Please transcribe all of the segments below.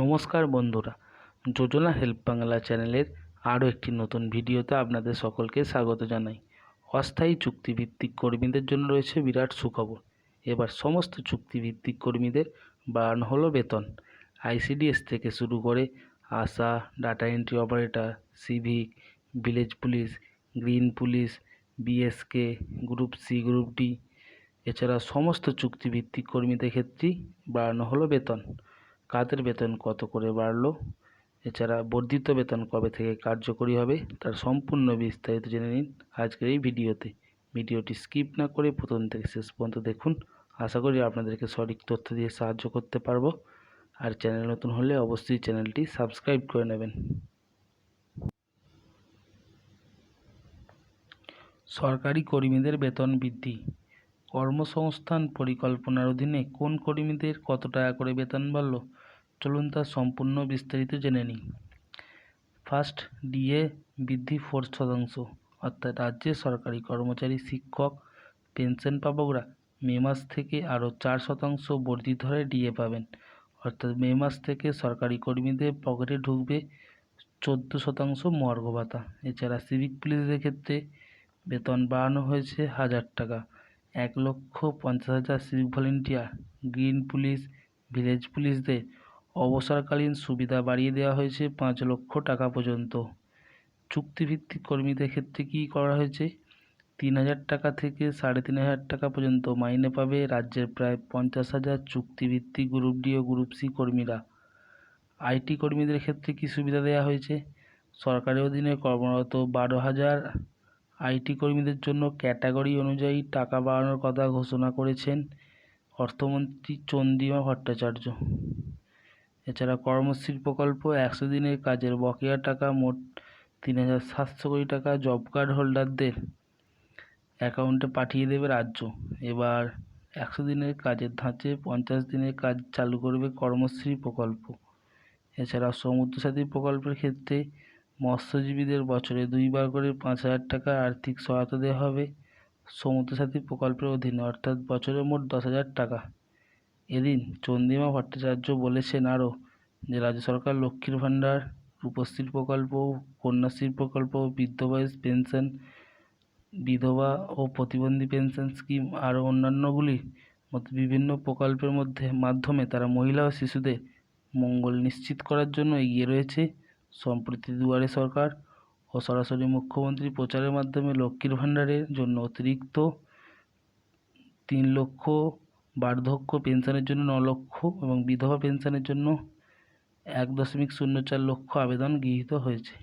নমস্কার বন্ধুরা যোজনা হেল্প বাংলা চ্যানেলের আরও একটি নতুন ভিডিওতে আপনাদের সকলকে স্বাগত জানাই। অস্থায়ী চুক্তিভিত্তিক কর্মীদের জন্য রয়েছে বিরাট সুখবর। এবার সমস্ত চুক্তিভিত্তিক কর্মীদের বাড়ানো হলো বেতন। আইসিডিএস থেকে শুরু করে ASHA, data entry operator, civic, village police, green police, BSK, group C, group D, এছাড়া সমস্ত চুক্তিভিত্তিক কর্মীদের ক্ষেত্রেই বাড়ানো হলো বেতন। কাদের বেতন কত করে বাড়লো? এছাড়া বর্ধিত বেতন কবে থেকে কার্যকরী হবে? তার সম্পূর্ণ বিস্তারিত জেনে নিন আজকের এই ভিডিওতে। ভিডিওটি স্কিপ না করে প্রথম থেকে শেষ পর্যন্ত দেখুন। আশা করি আপনাদেরকে সঠিক তথ্য দিয়ে সাহায্য করতে পারব। আর চ্যানেল নতুন হলে অবশ্যই চ্যানেলটি সাবস্ক্রাইব করে নেবেন। সরকারি কর্মীদের বেতন বৃদ্ধি। কর্মসংস্থান পরিকল্পনার অধীনে কোন কর্মীদের কত টাকা করে বেতন বাড়ল? চলুন তার সম্পূর্ণ বিস্তারিত জেনে নিই। ফার্স্ট, ডিএ বৃদ্ধি ফোর শতাংশ। অর্থাৎ রাজ্যে সরকারি কর্মচারী, শিক্ষক, পেনশন পাবকরা মে মাস থেকে আরও চার শতাংশ বর্ধিত হারে ডিএ পাবেন। অর্থাৎ মে মাস থেকে সরকারি কর্মীদের পকেটে ঢুকবে চোদ্দ শতাংশ মর্গ ভাতা এছাড়া সিভিক পুলিশদের ক্ষেত্রে বেতন বাড়ানো হয়েছে হাজার টাকা। এক লক্ষ পঞ্চাশ হাজার civic volunteer green police village পুলিশদের অবসরকালীন সুবিধা বাড়িয়ে দেওয়া হয়েছে পাঁচ লক্ষ টাকা পর্যন্ত। চুক্তিভিত্তিক কর্মীদের ক্ষেত্রে কী করা হয়েছে? তিন হাজার টাকা থেকে সাড়ে তিন হাজার টাকা পর্যন্ত মাইনে পাবে রাজ্যের প্রায় পঞ্চাশ হাজার চুক্তিভিত্তিক গ্রুপ ডি ও গ্রুপ সি কর্মীরা। আইটি কর্মীদের ক্ষেত্রে কী সুবিধা দেওয়া হয়েছে? সরকারের অধীনে কর্মরত বারো হাজার আইটি কর্মীদের জন্য ক্যাটাগরি অনুযায়ী টাকা বাড়ানোর কথা ঘোষণা করেছেন অর্থমন্ত্রী চন্দ্রিমা ভট্টাচার্য। এছাড়া কর্মশ্রী প্রকল্প একশো দিনের কাজের বকেয়া টাকা মোট তিন হাজার সাতশো কোটি টাকা জব কার্ড হোল্ডারদের অ্যাকাউন্টে পাঠিয়ে দেবে রাজ্য। এবার একশো দিনের কাজের ধাঁচে পঞ্চাশ দিনের কাজ চালু করবে কর্মশ্রী প্রকল্প। এছাড়া সমুদ্রসাথী প্রকল্পের ক্ষেত্রে মৎস্যজীবীদের বছরে দুইবার করে পাঁচ হাজার টাকা আর্থিক সহায়তা দেওয়া হবে সমুদ্রসাথী প্রকল্পের অধীনে, অর্থাৎ বছরে মোট দশ হাজার টাকা। এদিন চন্দ্রিমা ভট্টাচার্য বলেছেন আরও যে, রাজ্য সরকার লক্ষ্মীর ভাণ্ডার রূপশ্রী প্রকল্প কন্যাশ্রী প্রকল্প, বৃদ্ধ বয়স পেনশন, বিধবা ও প্রতিবন্ধী পেনশন স্কিম আরও অন্যান্যগুলির মতো বিভিন্ন প্রকল্পের মধ্যে, মাধ্যমে তারা মহিলা ও শিশুদের মঙ্গল নিশ্চিত করার জন্য এগিয়ে রয়েছে। সম্প্রতি দুয়ারে সরকার ও সরাসরি মুখ্যমন্ত্রী প্রচারের মাধ্যমে লক্ষ্মীর ভাণ্ডারের জন্য অতিরিক্ত তিন লক্ষ বার্ধক্য পেনশনের জন্য ন লক্ষ এবং বিধবা পেনশনের জন্য এক দশমিক শূন্য চার লক্ষ আবেদন গৃহীত হয়েছে।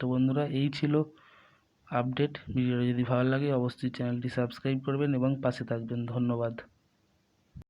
তো বন্ধুরা, এই ছিল আপডেট। ভিডিওটা যদি ভালো লাগে, অবশ্যই চ্যানেলটি সাবস্ক্রাইব করবেন এবং পাশে থাকবেন। ধন্যবাদ।